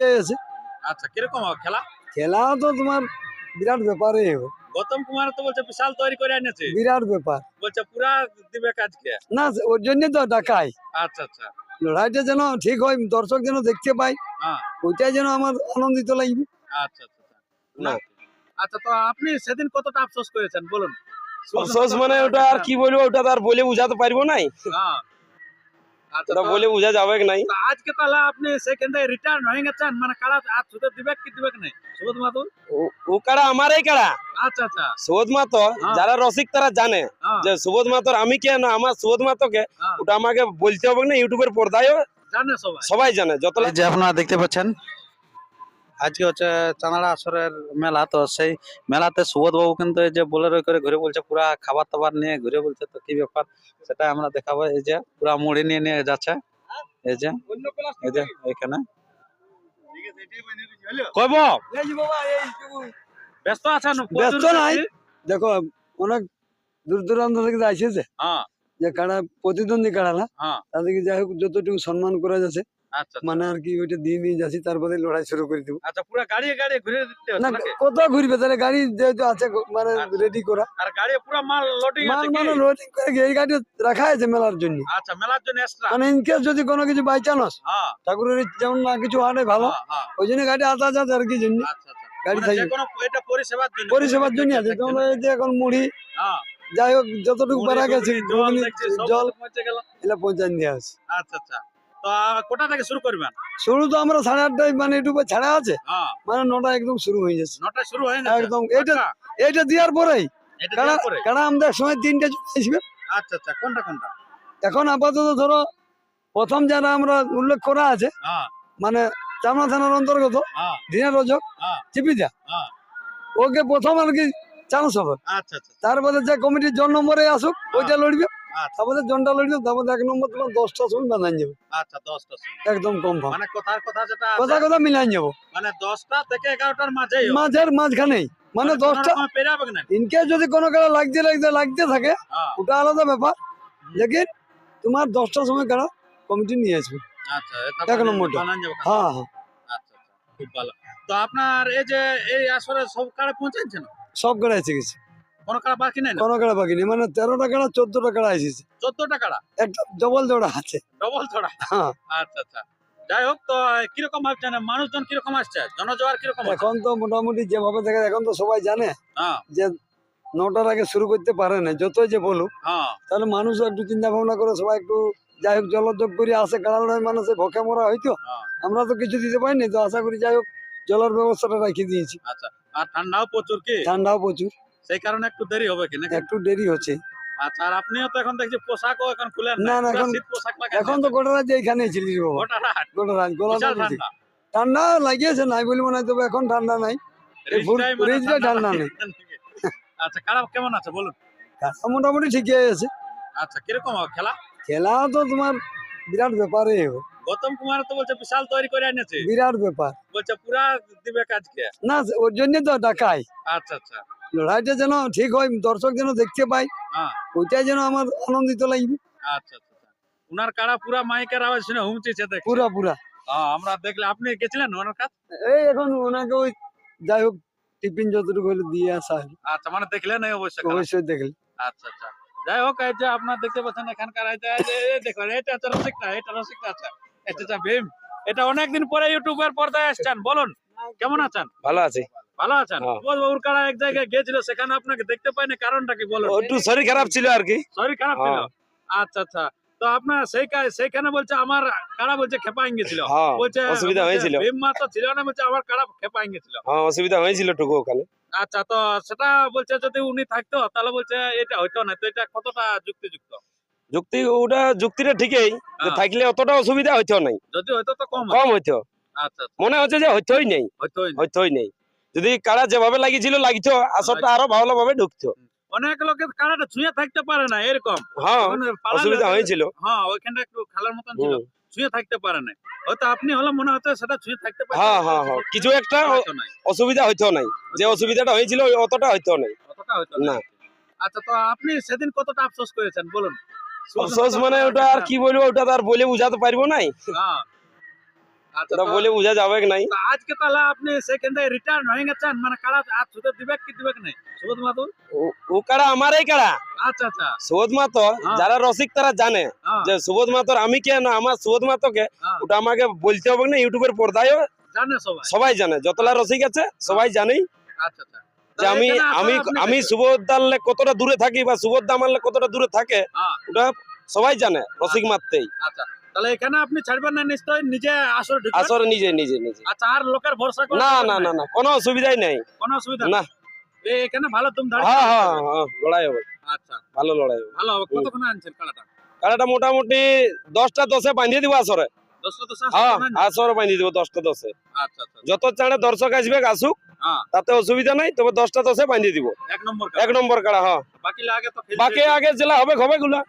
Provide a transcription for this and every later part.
আছে। আচ্ছা কীরকম খেলা? খেলা তো তোমার বিরাট ব্যাপারে গৌতম কুমার তো বলছে বিশাল তৈরি করে এনেছে। বিরাট ব্যাপার। বলছে পুরা দিবে কাজকে। না ওর জন্য তো ডাকাই আচ্ছা আচ্ছা। লড়াইটা যেন ঠিক হয় দর্শক যেন দেখতে পায় হ্যাঁ। ওইটাই যেন আমার আনন্দিত লাগবে। আচ্ছা আচ্ছা আচ্ছা। না। আচ্ছা তো আপনি সেদিন কতটা আফসোস করেছেন? বলুন। অফসোস মানে ওটা আর কি বলব ওটা তো আর বলে বুঝাতে পারব নাই। হ্যাঁ। আচ্ছা ওটা বলে বুঝা যাবে কি নাই? আজকে তাহলে আপনি সেখানে রিটার্ন হয়ে গেছেন মানে কারা আর সুযোগ দিবে কি দিবে কি নাই? সুবোধ মাতুল? ও- ও আমার এই কাড়া আচ্ছা আচ্ছা। সুবোধ মাতো হ্যাঁ। যারা রসিক তারা জানে হ্যাঁ, যে সুবোধ মাতর আমি কে না আমার সুবোধ মাতোকে কে ওটা আমাকে বলতে হবে না ইউটিউবের পর্দায়ও জানে সবাই। সবাই জানে যত যে আপনারা দেখতে পাচ্ছেন আজকে হচ্ছে চানাড়া আসরের মেলা তো সেই মেলাতে সুবোধ বাবু কিন্তু এই যে বোলেরো করে ঘুরে বলছে পুরা খাবার দাবার নিয়ে ঘুরে বলছে তো কি ব্যাপার? সেটা আমরা দেখাবো। এই যে পুরা মুড়ি নিয়ে নিয়ে যাচ্ছে। এই যে এই যে এখানে। কইব যে ব্যস্ত আছেন? ব্যস্ত নাই। দেখো অনেক দূর দূরান্ত থেকে আসছে হ্যাঁ। যে কারা প্রতিদ্বন্দ্বী কারা না হ্যাঁ। তাদেরকে যাই হোক যতটুকু সম্মান করা যাচ্ছে। মানে আর কি ওইটা দিয়ে নিয়ে যাচ্ছি তারপরে লড়াই শুরু করে দিব। আচ্ছা পুরো গাড়ি গাড়ি ঘুরে দিতে না? কত ঘুরবে তাহলে গাড়ি যেহেতু আছে মানে আচ্ছা। রেডি করা। আর গাড়ি পুরো মাল লোডিং মাল মানে লোডিং করে এই গাড়ি রাখা আছে মেলার জন্য। আচ্ছা মেলার জন্য এক্সট্রা মানে ইনকেস যদি কোনো কিছু বাই চান্স হ্যাঁ। ঠাকুরের যেমন না কিছু হাটে ভালো হ্যাঁ, হ্যাঁ, ওই জন্য গাড়ি আসা যাচ্ছে আর কি জন্য আচ্ছা আচ্ছা। গাড়ি মানে কোনো এটা পরিষেবার জন্য। পরিষেবার জন্য আছে যেমন এই যে এখন মুড়ি। হ্যাঁ। যাই হোক যতটুকু পারা গেছে জল পৌঁছে গেল। এগুলা পৌঁছান দেওয়া আছে আচ্ছা আচ্ছা। তো কোটা থেকে শুরু করবেন? শুরু তো আমরা সাড়ে আটটায় মানে ইউটিউবে ছাড়া আছে। হ্যাঁ। মানে নটা একদম শুরু হয়ে যাচ্ছে নটা শুরু হয়ে যাচ্ছে একদম। এটা আচ্ছা, এইটা দেওয়ার পরেই। কারণ আমাদের সময় তিনটে আসবে। আচ্ছা আচ্ছা। কোনটা কোনটা? এখন আপাতত ধরো প্রথম যারা আমরা উল্লেখ করা আছে হ্যাঁ। মানে চামড়া থানার অন্তর্গত দিনের দিনা রজক হ্যাঁ। চিপিদা হ্যাঁ। ওকে প্রথম আর কি চান্স হবে। আচ্ছা আচ্ছা। তারপরে যে কমিটির জন নম্বরে আসুক ওইটা লড়বে। তারপরে জনটা লড়বে তারপরে এক নম্বর তোমার দশটার সময় যাবে আচ্ছা দশটা সময়। একদম কনফার্ম মানে কথার কথা যেটা কথা কথা যাব মানে দশটা থেকে এগারোটার হবে। মাঝের মাঝখানেই। মানে দশটা রকমে পেরে যাবে না ইনকেস যদি কোনো কারও লাগতে লাগতে লাগতে থাকে হ্যাঁ। ওটা আলাদা ব্যাপার। লেকিন তোমার দশটার সময় কারা কমিটি নিয়ে আসবে। আচ্ছা এক নম্বরটা। হ্যাঁ হ্যাঁ। আচ্ছা আচ্ছা খুব ভালো। তো আপনার এই যে এই আসরে সব পৌঁছাচ্ছে না সব কারা এসে গেছে। কোনো কাড়া বাকি নাই কোনো কারা বাকি নেই। মানে তেরোটা কারা চোদ্দটা কারা এসেছে চোদ্দটা কাড়া? একটা ডবল জোড়া আছে। ডবল ছড়া হ্যাঁ। আচ্ছা আচ্ছা। যাই হোক তো কীরকম ভাবছেন? মানুষজন কীরকম আসছে? জনজোয়ার কীরকম এখন তো মোটামুটি যেভাবে দেখা যায়, এখন তো সবাই জানে হ্যাঁ। যে নটার আগে শুরু করতে পারে না যতই যে বলুক। হ্যাঁ। তাহলে মানুষ একটু চিন্তা ভাবনা করে সবাই একটু যাই হোক জলযোগ করে আসে। কারণ নয় মানুষে ভকে মরা হয়তো। হ্যাঁ। আমরা তো কিছু দিতে পারিনি তো আশা করি যাই হোক জলের ব্যবস্থাটা রাখি দিয়েছি। আচ্ছা। আর ঠান্ডাও প্রচুর কি? ঠান্ডাও প্রচুর। সেই কারণে একটু দেরি হবে কি নাকি? একটু দেরি হচ্ছে। আচ্ছা আর আপনিও তো এখন দেখছি পোশাকও এখন খুলেন না, না, এখন- শীত পোশাক লাগে এখন তো গোটা রাত এইখানে ছিলিস বাবা। গোটা রাত? গোটা রাত গোলা বিশাল ঠান্ডা। লাগিয়েছে নাই বলব না তবে এখন ঠান্ডা নাই। ঠান্ডা নেই। আচ্ছা কেমন আছে বলুন। মোটামুটি ঠিকই আছে। আচ্ছা কীরকম হবে খেলা? খেলা তো তোমার বিরাট ব্যাপারে। গৌতম কুমার তো বলছে বিশাল তৈরি করে এনেছে। বিরাট ব্যাপার। বলছে পুরা দিবে কাজকে। না ওর জন্য তো ডাকাই আচ্ছা আচ্ছা। লড়াইটা যেন ঠিক হয় দর্শক যেন দেখতে পায় হ্যাঁ। ওইটাই যেন আমার আনন্দিত লাগবে। আচ্ছা আচ্ছা আচ্ছা। উনার কাড়া পুরা মাইকের আওয়াজ শুনে হুমচিছে দেখ? পুরা পুরা। আমরা দেখলে আপনি গেছিলেন ওনার কাছে? এই এখন ওনাকে ওই যাই হোক টিফিন যতটুকু হলে দিয়ে আসা হয় আচ্ছা মানে দেখলেন এই অবশ্যই অবশ্যই দেখলে আচ্ছা আচ্ছা। যাই হোক এই যে আপনার দেখতে পাচ্ছেন এখানকার দেখো এটা হচ্ছে রসিকটা এটা রসিকটা আছে এটা ভীম। এটা অনেকদিন পরে ইউটিউবের পর্দায় আসছেন বলুন। কেমন আছেন? ভালো আছে। ভালো আছেন? হ্যাঁ। বাবুর কারা এক জায়গায় গিয়েছিল সেখানে আপনাকে দেখতে পাইনি কারণটা কি বলুন? একটু শরীর খারাপ ছিল আর কি। শরীর খারাপ ছিল? হ্যাঁ। আচ্ছা আচ্ছা। তো আপনার সেই সেইখানে বলছে আমার কারা বলছে খেপাইন গেছিল? হ্যাঁ বলছে অসুবিধা হয়েছিল। তো ছিল না বলছে আমার কারা খেপাইন গেছিল? হ্যাঁ অসুবিধা হয়েছিল টুকু ওখানে। আচ্ছা তো সেটা বলছে যদি উনি থাকতো তাহলে বলছে এটা হইতো না তো এটা কতটা যুক্তিযুক্ত? যুক্তি ওটা যুক্তিটা ঠিকই যে। থাকলে অতটা অসুবিধা হইতো নাই। যদি হইতো তো কম কম হইতো। আচ্ছা মনে হচ্ছে যে হইতোই নেই। হইতোই নেই। যদি কারা যেভাবে লাগিয়েছিল লাগিত আসরটা আরও ভালো ভাবে ঢুকতো। অনেক লোকের কারাটা ছুঁয়ে থাকতে পারে না এরকম। হ্যাঁ অসুবিধা হয়েছিল। হ্যাঁ ওইখানটা একটু খেলার মতন ছিল ছুঁয়ে থাকতে পারে না হয়তো আপনি হলে মনে হতো সেটা ছুঁয়ে থাকতে পারে। হ্যাঁ হ্যাঁ হ্যাঁ। কিছু একটা অসুবিধা হইতো নাই। যে অসুবিধাটা হয়েছিল ওই অতটা হইতো নাই। কতটা হয়তো না। আচ্ছা তো আপনি সেদিন কতটা আফসোস করেছেন? বলুন। অফসোস মানে ওটা আর কি বলব ওটা তো আর বলে বুঝাতে পারব নাই। হ্যাঁ। ওটা বলে বোঝা যাবে কি নাই? আজকে তাহলে আপনি সেখান রিটার্ন হয়ে গেছেন মানে সুদের দিবে কি দিবে কি নাই? সুবোধ ও- ও কাড়া আমারই কাড়া আচ্ছা আচ্ছা। সুবোধ মাতো হ্যাঁ। যারা রসিক তারা জানে হ্যাঁ, যে সুবোধ মাতোর আমি কে না আমার সুবোধ মাতোকে হ্যাঁ, ওটা আমাকে বলতে হবে না ইউটিউবের পর্দায়ও জানে সবাই। সবাই জানে। যতলা রসিক আছে সবাই জানেই। আচ্ছা আচ্ছা। যে আমি আমি আমি। সুবোধ কতটা দূরে থাকি বা সুবোধ দা মারলে কতটা দূরে থাকে। ওটা সবাই জানে রসিক মারতেই। আচ্ছা। তাহলে এখানে আপনি ছাড়বেন না নিশ্চয় নিজে আসর আসরে নিজে নিজে নিজে। আচ্ছা আর লোকের ভরসা না না না না কোনো অসুবিধাই নেই। কোনো অসুবিধা না। এখানে ভালো তুমি হ্যাঁ হ্যাঁ হ্যাঁ লড়াই হবে। আচ্ছা। ভালো লড়াই হবে। ভালো হবে। কতক্ষণ আনছেন কালাটা কারাটা মোটামুটি দশটা দশে বাঁধিয়ে দিব আসরে। যত চাঁড়ে দর্শক আসবে আসুক। হ্যাঁ। তাতে অসুবিধা নাই তবে দশটা দশে বাঁধিয়ে দিব। এক নম্বর এক কাড়া। হ্যাঁ। বাকি আগে জেলা হবে হবে গুলা।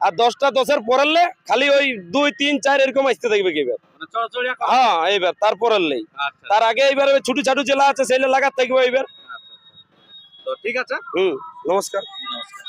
আর দশটা দশের পরে খালি ওই দুই তিন চার এরকম আসতে থাকবে এবার। মানে হ্যাঁ এইবার তারপরের আচ্ছা তার আগে এইবার ওই ছুটু ছাটু জেলা আছে সেই লাগাতে থাকবে এইবার। আচ্ছা আচ্ছা। তো ঠিক আছে। হম নমস্কার। নমস্কার।